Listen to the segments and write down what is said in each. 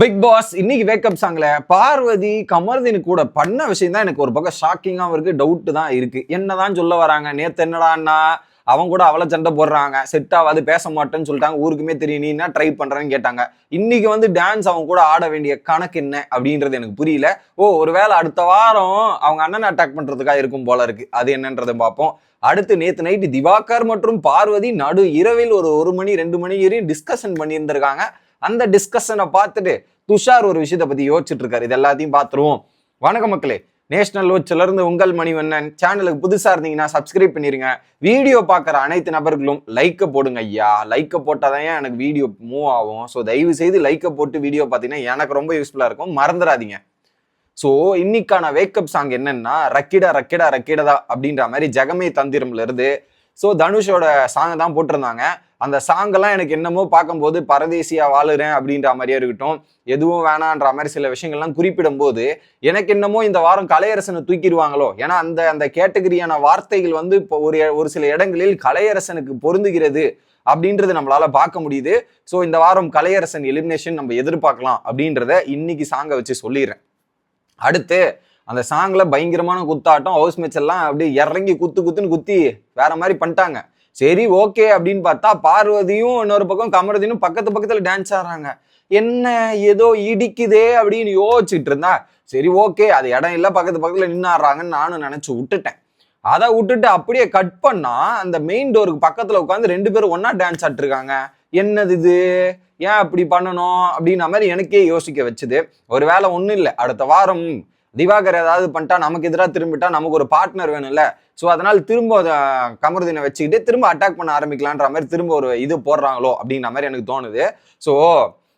Big pass இன்னைக்கு wake up சாங்ல பார்வதி கமர்தின் கூட பண்ண விஷயம் தான் எனக்கு ஒரு பக்கம் ஷாக்கிங்காகவும் இருக்கு டவுட் தான் இருக்கு. என்னதான் சொல்ல வராங்க? நேத்து என்னடான்னா அவங்க கூட அவளை சண்டை போடுறாங்க. செட் ஆகாது பேச மாட்டேன்னு சொல்லிட்டாங்க. ஊருக்குமே தெரியும் நீ என்ன ட்ரை பண்றேன்னு கேட்டாங்க. இன்னைக்கு வந்து டான்ஸ் அவங்க கூட ஆட வேண்டிய கணக்கு என்ன? அப்படின்றது எனக்கு புரியல. ஓ ஒருவேளை அடுத்த வாரம் அவங்க அண்ணனை அட்டாக் பண்றதுக்காக இருக்கும் போல இருக்கு. அது என்னன்றதை பார்ப்போம். அடுத்து நேத்து நைட்டு திவாகர் மற்றும் பார்வதி நடு இரவில் ஒரு ஒரு மணி ரெண்டு மணி வரையும் டிஸ்கஷன் பண்ணியிருந்திருக்காங்க. அந்த டிஸ்கஷனை பார்த்துட்டு துஷார் ஒரு விஷயத்தை பத்தி யோசிச்சுட்டு இருக்காரு இது எல்லாத்தையும் பார்த்துருவோம். வணக்க மக்களே. நேஷனல் வாட்ச்ல இருந்து உங்கள் மணிவண்ணன். சேனலுக்கு புதுசா இருந்தீங்கன்னா சப்ஸ்கிரைப் பண்ணிருங்க. வீடியோ பார்க்குற அனைத்து நபர்களும் லைக்கை போடுங்க ஐயா. லைக்கை போட்டாதான் எனக்கு வீடியோ மூவ் ஆகும்? ஸோ தயவு செய்து லைக்கை போட்டு வீடியோ பார்த்தீங்கன்னா எனக்கு ரொம்ப யூஸ்ஃபுல்லா இருக்கும். மறந்துடாதீங்க. ஸோ இன்னைக்கான வேக்கப் சாங் என்னன்னா ரக்கிடா ரக்கிடா ரக்கிடதா அப்படின்ற மாதிரி ஜெகமே தந்திரம்ல இருந்து ஸோ தனுஷோட சாங் தான் போட்டிருந்தாங்க. அந்த சாங்கெல்லாம் எனக்கு என்னமோ பார்க்கும்போது பரதேசியா வாழுறேன் அப்படின்ற மாதிரியே இருக்கட்டும் எதுவும் வேணான்ற மாதிரி சில விஷயங்கள்லாம் குறிப்பிடும் போது எனக்கு என்னமோ இந்த வாரம் கலையரசனை தூக்கிடுவாங்களோ? ஏன்னா அந்த அந்த கேட்டகரியான வார்த்தைகள் வந்து இப்போ ஒரு ஒரு சில இடங்களில் கலையரசனுக்கு பொருந்துகிறது அப்படின்றது நம்மளால பார்க்க முடியுது. ஸோ இந்த வாரம் கலையரசன் எலிமினேஷன் நம்ம எதிர்பார்க்கலாம் அப்படின்றத இன்னைக்கு சாங்கை வச்சு சொல்லிடுறேன். அடுத்து அந்த சாங்ல பயங்கரமான குத்தாட்டம் ஹவுஸ் மேட்ச் எல்லாம் அப்படியே இறங்கி குத்து குத்துன்னு குத்தி வேற மாதிரி பண்ணிட்டாங்க. சரி ஓகே அப்படின்னு பார்த்தா பார்வதியும் இன்னொரு பக்கம் கமரதினும் பக்கத்து பக்கத்துல டான்ஸ் ஆடுறாங்க. என்ன ஏதோ இடிக்குதே அப்படின்னு யோசிச்சுட்டு இருந்தா சரி ஓகே அது இடம் இல்லை பக்கத்து பக்கத்துல நின்று ஆடுறாங்கன்னு நானும் நினைச்சு விட்டுட்டேன். அதை விட்டுட்டு அப்படியே கட் பண்ணா அந்த மெயின் டோருக்கு பக்கத்துல உட்காந்து ரெண்டு பேரும் ஒன்றா டான்ஸ் ஆட்டிருக்காங்க என்னது இது? ஏன் அப்படி பண்ணணும்? அப்படின்ன மாதிரி எனக்கே யோசிக்க வச்சுது. ஒரு வேலை ஒன்றும் இல்லை அடுத்த வாரம் திவாகர் ஏதாவது பண்ணிட்டா நமக்கு எதிராக திரும்பிட்டா நமக்கு ஒரு பார்ட்னர் வேணும்ல. ஸோ அதனால் திரும்ப கமருதீனை வச்சுக்கிட்டு திரும்ப அட்டாக் பண்ண ஆரம்பிக்கலான்ற மாதிரி திரும்ப ஒரு இது போடுறாங்களோ அப்படின்ற மாதிரி எனக்கு தோணுது. ஸோ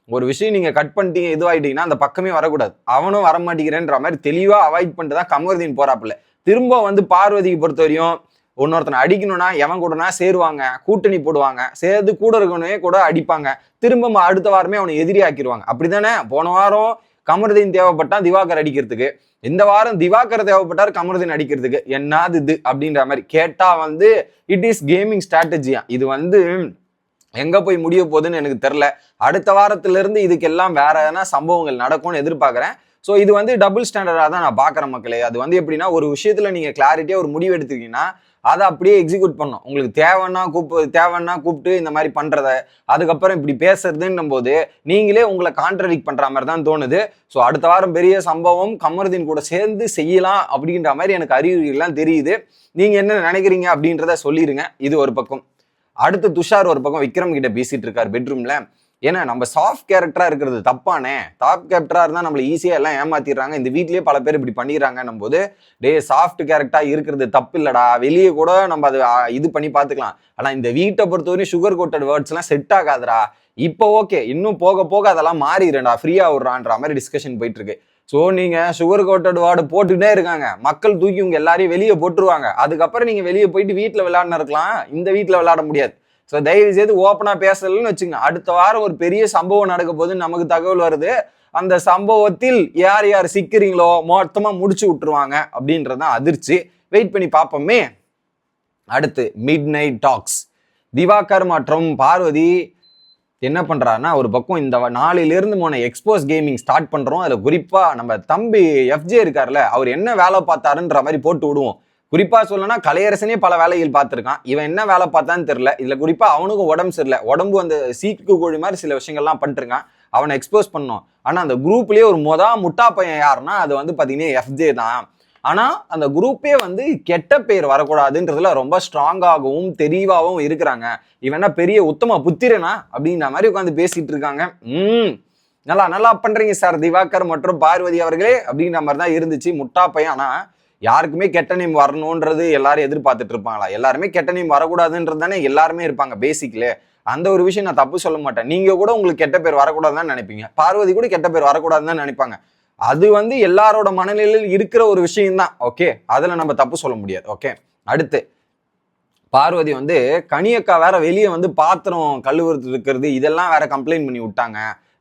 ஒரு விஷயம் நீங்கள் கட் பண்ணிட்டீங்க இதுவாயிட்டீங்கன்னா அந்த பக்கமே வரக்கூடாது. அவனும் வர மாட்டேங்கிறேன்ற மாதிரி தெளிவாக அவாய்ட் பண்ணிட்டு தான் கமருதீன் போறாப்புல. திரும்ப வந்து பார்வதிக்கு பொறுத்த வரையும் இன்னொருத்தனை அடிக்கணும்னா எவன் கூடனா சேருவாங்க கூட்டணி போடுவாங்க சேர்ந்து கூட இருக்கணுமே கூட அடிப்பாங்க. திரும்ப அடுத்த வாரமே அவனை எதிரி ஆக்கிடுவாங்க அப்படிதானே போன வாரம் கமருதீன் தேவைப்பட்டா திவாகர் அடிக்கிறதுக்கு. இந்த வாரம் திவாகர் தேவைப்பட்டார் கமருதீன் அடிக்கிறதுக்கு. என்னது இது? அப்படின்ற மாதிரி கேட்டா வந்து இட் இஸ் கேமிங் ஸ்ட்ராட்டஜியா இது வந்து எங்க போய் முடிய போகுதுன்னு எனக்கு தெரில அடுத்த வாரத்திலிருந்து இதுக்கெல்லாம் வேற எதனா சம்பவங்கள் நடக்கும்னு எதிர்பார்க்குறேன். ஸோ இது வந்து டபுள் ஸ்டாண்டர்டாக தான் நான் பார்க்குறேன் மக்களே. அது வந்து எப்படின்னா ஒரு விஷயத்தில் நீங்கள் கிளாரிட்டியாக ஒரு முடிவு எடுத்துக்கிங்கன்னா அதை அப்படியே எக்ஸிக்யூட் பண்ணும் உங்களுக்கு தேவைன்னா கூப்பிட்டு தேவைன்னா கூப்பிட்டு இந்த மாதிரி பண்ணுறத அதுக்கப்புறம் இப்படி பேசுறதுன்னும் போது நீங்களே உங்களை கான்ட்ரடிக் பண்ணுற மாதிரி தான் தோணுது. ஸோ அடுத்த வாரம் பெரிய சம்பவம் கமருதீன் கூட சேர்ந்து செய்யலாம் அப்படின்ற மாதிரி எனக்கு அறிகுறிகள்லாம் தெரியுது. நீங்கள் என்ன நினைக்கிறீங்க அப்படின்றத சொல்லிடுங்க இது ஒரு பக்கம். அடுத்து துஷார் ஒரு பக்கம். விக்ரம் கிட்ட பேசிட்டு இருக்கார் பெட்ரூம்ல ஏன்னா நம்ம சாஃப்ட் கேரக்டராக இருக்கிறது தப்பானே. டாப் கேரக்டராக இருந்தால் நம்மள ஈஸியாக எல்லாம் ஏமாத்திடுறாங்க. இந்த வீட்லேயே பல பேர் இப்படி பண்ணிடுறாங்கன்னும் போது டே சாஃப்ட் கேரக்டராக இருக்கிறது தப்பு இல்லடா வெளியே கூட நம்ம அது இது பண்ணி பார்த்துக்கலாம். ஆனால் இந்த வீட்டை பொறுத்தவரையும் சுகர் கோட்டட் வேர்ட்ஸ்லாம் செட் ஆகாதுடா. இப்போ ஓகே இன்னும் போக போக அதெல்லாம் மாறிடுறா ஃப்ரீயாக விடுறான்ற மாதிரி டிஸ்கஷன் போயிட்டு இருக்கு ஸோ நீங்கள் சுகர் கோட்டட் வார்டு போட்டுக்கிட்டே இருக்காங்க. மக்கள் தூக்கி உங்க எல்லாரையும் வெளியே போட்டுருவாங்க. அதுக்கப்புறம் நீங்கள் வெளியே போயிட்டு வீட்டில் விளையாடணும் இருக்கலாம். இந்த வீட்டில் விளையாட முடியாது. ஸோ தயவு செய்து ஓப்பனாக பேசலன்னு வச்சுங்க அடுத்த வாரம் ஒரு பெரிய சம்பவம் நடக்க போதுன்னு நமக்கு தகவல் வருது. அந்த சம்பவத்தில் யார் யார் சிக்கிறீங்களோ மொத்தமாக முடிச்சு விட்டுருவாங்க அப்படின்றதான் அதிர்ச்சி. வெயிட் பண்ணி பார்ப்போமே. அடுத்து மிட் நைட் டாக்ஸ் திவாகர் மற்றும் பார்வதி என்ன பண்ணுறாருன்னா ஒரு பக்கம் இந்த நாளிலிருந்து போன எக்ஸ்போஸ் கேமிங் ஸ்டார்ட் பண்ணுறோம் அதில் குறிப்பாக நம்ம தம்பி எஃப்ஜே இருக்கார்ல அவர் என்ன வேலை பார்த்தாருன்ற மாதிரி போட்டு விடுவோம். குறிப்பா சொல்லணும்னா கலையரசனே பல வேலைகள் பார்த்துருக்கான். இவன் என்ன வேலை பார்த்தான்னு தெரியல. இதுல குறிப்பா அவனுக்கும் உடம்பு சரியில்லை. உடம்பு அந்த சீக்கு கோழி மாதிரி சில விஷயங்கள்லாம் பண்ணிருக்கான் அவனை எக்ஸ்போஸ் பண்ணோம் ஆனா அந்த குரூப்லயே ஒரு மொத முட்டா பையன் யாருன்னா அது வந்து பாத்தீங்கன்னா எஃப்ஜே தான். ஆனா அந்த குரூப்பே வந்து கெட்ட பேர் வரக்கூடாதுன்றதுல ரொம்ப ஸ்ட்ராங்காகவும் தெளிவாகவும் இருக்கிறாங்க. இவன் என்ன பெரிய உத்தம புத்திரனா? அப்படின்ற மாதிரி உட்காந்து பேசிட்டு இருக்காங்க. ம். நல்லா நல்லா பண்றீங்க சார். திவாகர் மற்றும் பார்வதி அவர்களே அப்படின்ற மாதிரி தான் இருந்துச்சு முட்டா பையன். ஆனா யாருக்குமே கெட்ட நேம் வரணுன்றது எல்லாரும் எதிர்பார்த்துட்டு இருப்பாங்களா? எல்லாருமே கெட்ட நேம் வரக்கூடாதுன்றது தானே எல்லாருமே இருப்பாங்க பேசிக்கலே அந்த ஒரு விஷயம் நான் தப்பு சொல்ல மாட்டேன். நீங்க கூட உங்களுக்கு கெட்ட பேர் வரக்கூடாதுன்னு நினைப்பீங்க. பார்வதி கூட கெட்ட பேர் வரக்கூடாதுன்னு தான் நினைப்பாங்க. அது வந்து எல்லாரோட மனநிலையில் இருக்கிற ஒரு விஷயம்தான். ஓகே அதுல நம்ம தப்பு சொல்ல முடியாது. ஓகே அடுத்து பார்வதி வந்து கனியக்கா வேற வெளியே வந்து பாத்திரம் கழுவுறது இருக்கிறது இதெல்லாம் வேற கம்ப்ளைண்ட் பண்ணி விட்டாங்க.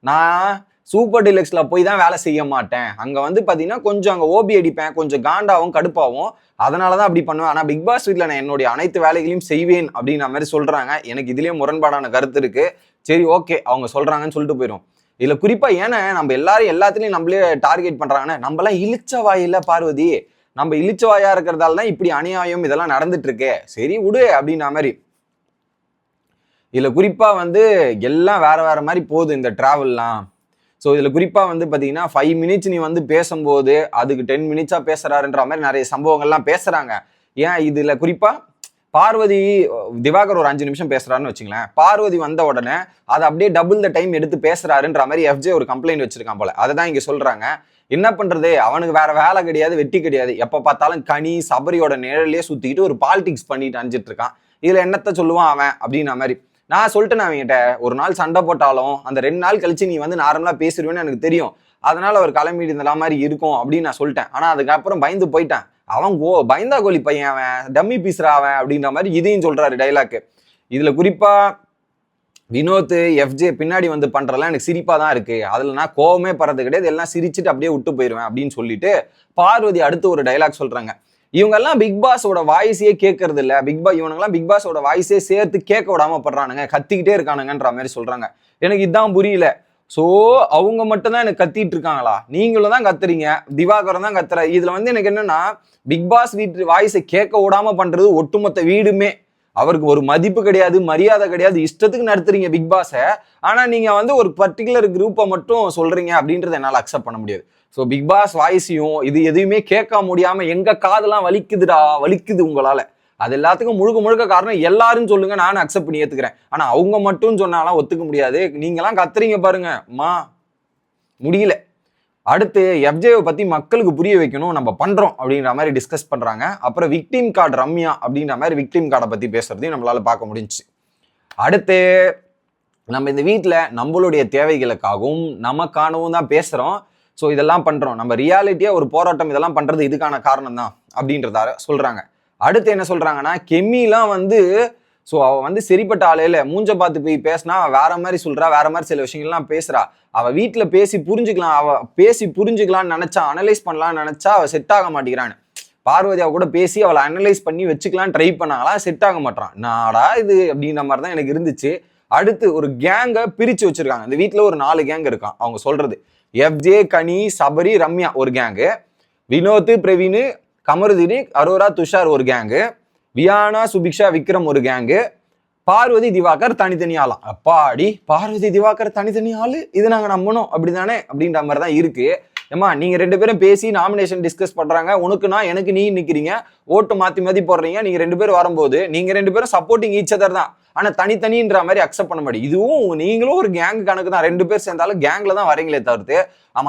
நான் சூப்பர் டிலக்ஸில் போய் தான் வேலை செய்ய மாட்டேன். அங்கே வந்து பார்த்தீங்கன்னா கொஞ்சம் அங்கே ஓபி அடிப்பேன் கொஞ்சம் காண்டாவும் அதனால் தான் அப்படி பண்ணுவேன். ஆனால் பிக் பாஸ் வீட்டில் நான் என்னுடைய அனைத்து வேலைகளையும் செய்வேன் அப்படின்ற மாதிரி சொல்கிறாங்க எனக்கு இதுலேயே முரண்பாடான கருத்து இருக்குது சரி ஓகே அவங்க சொல்கிறாங்கன்னு சொல்லிட்டு போயிடும் இதில் குறிப்பாக ஏன்னா நம்ம எல்லாரும் எல்லாத்துலேயும் நம்மளே டார்கெட் பண்ணுறாங்கன்னா நம்மளாம் இழிச்ச வாயில் பார்வதி. நம்ம இழிச்ச வாயா இருக்கிறதால தான் இப்படி அநியாயம் இதெல்லாம் நடந்துட்டுருக்கு. சரி விடு அப்படின்ற மாதிரி. இதில் குறிப்பாக வந்து எல்லாம் வேறு வேறு மாதிரி போகுது இந்த ட்ராவல்லாம் ஸோ இதில் குறிப்பாக வந்து பார்த்தீங்கன்னா ஃபைவ் மினிட்ஸ் நீ வந்து பேசும்போது அதுக்கு டென் மினிட்ஸாக பேசுகிறாருன்ற மாதிரி நிறைய சம்பவங்கள்லாம் பேசுகிறாங்க ஏன் இதில் குறிப்பாக பார்வதி திவாகர் ஒரு அஞ்சு நிமிஷம் பேசுறாருன்னு வச்சுங்களேன். பார்வதி வந்த உடனே அதை அப்படியே டபுள் த டைம் எடுத்து பேசுறாருன்ற மாதிரி எஃப்ஜே ஒரு கம்ப்ளைண்ட் வச்சிருக்கான் போல. அதை தான் இங்க சொல்றாங்க. என்ன பண்றது? அவனுக்கு வேற வேலை கிடையாது வெட்டி கிடையாது. எப்ப பார்த்தாலும் கனி சபரியோட நிழலே சுத்திக்கிட்டு ஒரு பாலிடிக்ஸ் பண்ணிட்டு அஞ்சிட்டு இருக்கான். இதுல என்னத்த சொல்லுவான் அவன் அப்படின்ன மாதிரி. நான் சொல்லிட்டேன் அவங்ககிட்ட ஒரு நாள் சண்டை போட்டாலும் அந்த ரெண்டு நாள் கழிச்சு நீ வந்து நார்மலாக பேசிடுவேன்னு எனக்கு தெரியும். அதனால அவர் கிளம்பிட்டு இந்த மாதிரி இருக்கும் அப்படின்னு நான் சொல்லிட்டேன். ஆனால் அதுக்கப்புறம் பயந்து போயிட்டேன். அவன் கோ பயந்தா கோழி பையன் அவன் டம்மி பீஸ்ரா அவன் அப்படின்ற மாதிரி இதையும் சொல்கிறாரு டைலாக்கு இதில் குறிப்பாக வினோத் எஃப்ஜே பின்னாடி வந்து பண்ணுறதெல்லாம் எனக்கு சிரிப்பாக தான் இருக்குது அதில் நான் கோவமே படுறது கிடையாது. எல்லாம் சிரிச்சுட்டு அப்படியே விட்டு போயிடுவேன் அப்படின்னு சொல்லிட்டு பார்வதி அடுத்து ஒரு டைலாக் சொல்கிறாங்க இவங்கெல்லாம் பிக் பாஸோட வாய்ஸையே கேட்கறது இல்ல பிக் பாஸ் இவனுங்கெல்லாம் பிக் பாஸோட வாய்ஸே சேர்த்து கேட்க விடாம படுறானுங்க கத்திக்கிட்டே இருக்கானுங்கன்ற மாதிரி சொல்றாங்க. எனக்கு இதான் புரியல. ஸோ அவங்க மட்டும் தான் எனக்கு கத்திட்டு இருக்காங்களா? நீங்களும் தான் கத்துறீங்க. திவாகரம் தான் கத்துற. இதுல வந்து எனக்கு என்னன்னா பிக் பாஸ் வீட்டு வாய்ஸை கேட்க விடாம பண்றது ஒட்டுமொத்த வீடுமே. அவருக்கு ஒரு மதிப்பு கிடையாது மரியாதை கிடையாது. இஷ்டத்துக்கு நடத்துறீங்க பிக் பாஸை ஆனால் நீங்கள் வந்து ஒரு பர்டிகுலர் குரூப்பை மட்டும் சொல்கிறீங்க அப்படின்றத என்னால் அக்செப்ட் பண்ண முடியாது. ஸோ பிக் பாஸ் வாய்ஸையும் இது எதுவுமே கேட்க முடியாம எங்க காதெல்லாம் வலிக்குதுடா வலிக்குது உங்களால. அது எல்லாத்துக்கும் முழுக்க முழுக்க காரணம் எல்லாரும் சொல்லுங்க நானும் அக்செப்ட் பண்ணி ஏத்துக்கிறேன். ஆனா அவங்க மட்டும் சொன்னாலாம் ஒத்துக்க முடியாது. நீங்களாம் கத்துறீங்க பாருங்க. மா முடியல. அடுத்து எஃப்ஜேவை பற்றி மக்களுக்கு புரிய வைக்கணும் நம்ம பண்ணுறோம் அப்படின்ற மாதிரி டிஸ்கஸ் பண்ணுறாங்க அப்புறம் விக்டீம் கார்டு ரம்யா அப்படின்ற மாதிரி விக்டிம் கார்டை பற்றி பேசுறதையும் நம்மளால் பார்க்க முடிஞ்சுச்சு. அடுத்து நம்ம இந்த வீட்டில் நம்மளுடைய தேவைகளுக்காகவும் நமக்கானவும் தான் பேசுகிறோம் ஸோ இதெல்லாம் பண்ணுறோம் நம்ம ரியாலிட்டியாக ஒரு போராட்டம் இதெல்லாம் பண்ணுறது இதுக்கான காரணம் தான் அப்படின்றதால சொல்கிறாங்க அடுத்து என்ன சொல்கிறாங்கன்னா கெம்மிலாம் வந்து ஸோ அவள் வந்து சரிப்பட்ட ஆளையில மூஞ்ச பார்த்து போய் பேசினா அவள் வேற மாதிரி சொல்கிறா வேற மாதிரி சில விஷயங்கள்லாம் பேசுகிறா அவள் வீட்டில் பேசி புரிஞ்சுக்கலாம் அவள் பேசி புரிஞ்சுக்கலாம்னு நினச்சா அனலைஸ் பண்ணலாம்னு நினச்சா அவள் செட் ஆக மாட்டேங்கிறான்னு. பார்வதி கூட பேசி அவளை அனலைஸ் பண்ணி வச்சுக்கலாம் ட்ரை பண்ணாங்களா செட் ஆக மாட்டான் நாடா இது அப்படின்ற மாதிரி தான் எனக்கு இருந்துச்சு. அடுத்து ஒரு கேங்கை பிரித்து வச்சுருக்காங்க. இந்த வீட்டில் ஒரு நாலு கேங் இருக்கான் அவங்க சொல்கிறது எஃப்ஜே கனி சபரி ரம்யா ஒரு கேங்கு வினோத் பிரவீன் கமருதினி அரோரா துஷார் ஒரு கேங்கு வியானா சுபிக்ஷா விக்ரம் ஒரு கேங்கு பார்வதி திவாகர் தனித்தனி ஆளாம் அப்பாடி பார்வதி திவாகர் தனித்தனி ஆள்? இது நாங்கள் நம்பணும். அப்படிதானே? அப்படின்ற மாதிரி தான் இருக்குது ஏமா நீங்கள் ரெண்டு பேரும் பேசி நாமினேஷன் டிஸ்கஸ் பண்ணுறாங்க உனக்கு நான் எனக்கு நீ நிற்கிறீங்க ஓட்டு மாற்றி மாற்றி போடுறீங்க. நீங்கள் ரெண்டு பேரும் வரும்போது நீங்கள் ரெண்டு பேரும் சப்போர்ட்டிங் ஈச்சதர் தான். ஆனால் தனித்தனின்ற மாதிரி அக்செப்ட் பண்ண மாட்டேன். இதுவும் நீங்களும் ஒரு கேங் கணக்கு தான். ரெண்டு பேர் சேர்ந்தாலும் கேங்கில் தான் வரீங்களே தவிர்த்து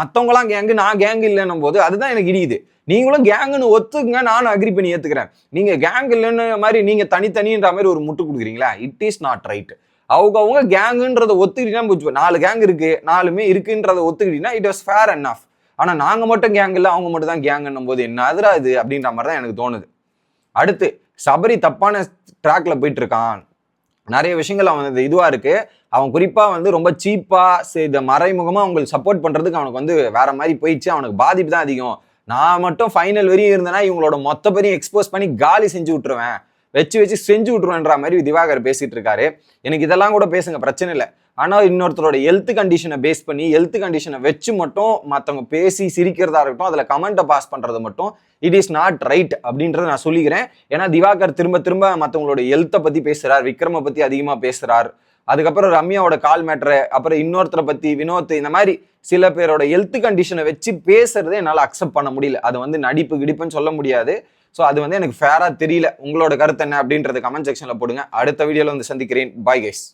மற்றவங்களாம் கேங்கு நான் கேங் இல்லைன்னும் போது அதுதான் எனக்கு இடியுது. நீங்களும் கேங்குன்னு ஒத்துக்குங்க நானும் அக்ரி பண்ணி ஏற்றுக்கிறேன் நீங்கள் கேங் இல்லைன்னு மாதிரி நீங்கள் தனித்தனின்ற மாதிரி ஒரு முட்டு கொடுக்குறீங்களா? இட் இஸ் நாட் ரைட் அவங்க அவங்க கேங்குன்றத ஒத்துக்கிட்டீங்கன்னா போச்சு. நாலு கேங் இருக்கு நாலுமே இருக்குன்றத ஒத்துக்கிட்டீங்கன்னா it was fair and off ஆனால் நாங்கள் மட்டும் கேங் இல்லை அவங்க மட்டும் தான் கேங்குன்னும் போது என்ன அதுரா இது அப்படின்ற மாதிரி தான் எனக்கு தோணுது. அடுத்து சபரி தப்பான ட்ராக்ல போயிட்டு இருக்கான். நிறைய விஷயங்கள் அவன் இது இதுவாக இருக்குது அவன் குறிப்பாக வந்து ரொம்ப சீப்பாக இந்த மறைமுகமாக அவங்களுக்கு சப்போர்ட் பண்ணுறதுக்கு அவனுக்கு வந்து வேற மாதிரி போயிடுச்சு. அவனுக்கு பாதிப்பு தான் அதிகம். நான் மட்டும் ஃபைனல் வரையும் இருந்தேன்னா இவங்களோட மொத்த பேரையும் எக்ஸ்போஸ் பண்ணி காலி செஞ்சு விட்டுருவேன். வச்சு வச்சு செஞ்சு விட்டுருவேன்ற மாதிரி திவாகர் பேசிகிட்டு இருக்காரு. எனக்கு இதெல்லாம் கூட பேசுங்க பிரச்சனை இல்லை. ஆனால் இன்னொருத்தரோட ஹெல்த் கண்டிஷனை பேஸ் பண்ணி ஹெல்த் கண்டிஷனை வச்சு மட்டும் மற்றவங்க பேசி சிரிக்கிறதா இருக்கட்டும் அதில் கமெண்ட்டை பாஸ் பண்ணுறது மட்டும் இட் இஸ் நாட் ரைட் அப்படின்றத நான் சொல்லிக்கிறேன். ஏன்னா திவாகர் திரும்ப திரும்ப மற்றவங்களோட ஹெல்த்தை பற்றி பேசுகிறார் விக்ரமை பற்றி அதிகமாக பேசுகிறார் அதுக்கப்புறம் ரம்யாவோட கால் மேட்ரு அப்புறம் இன்னொருத்தரை பற்றி வினோத் இந்த மாதிரி சில பேரோட ஹெல்த் கண்டிஷனை வச்சு பேசுறதே என்னால் அக்செப்ட் பண்ண முடியல. அது வந்து நடிப்பு கிடிப்புன்னு சொல்ல முடியாது. ஸோ அது வந்து எனக்கு ஃபேராக தெரியல. உங்களோட கருத்து என்ன அப்படின்றது கமெண்ட் செக்ஷனில் போடுங்க. அடுத்த வீடியோவில் வந்து சந்திக்கிறேன். Bye guys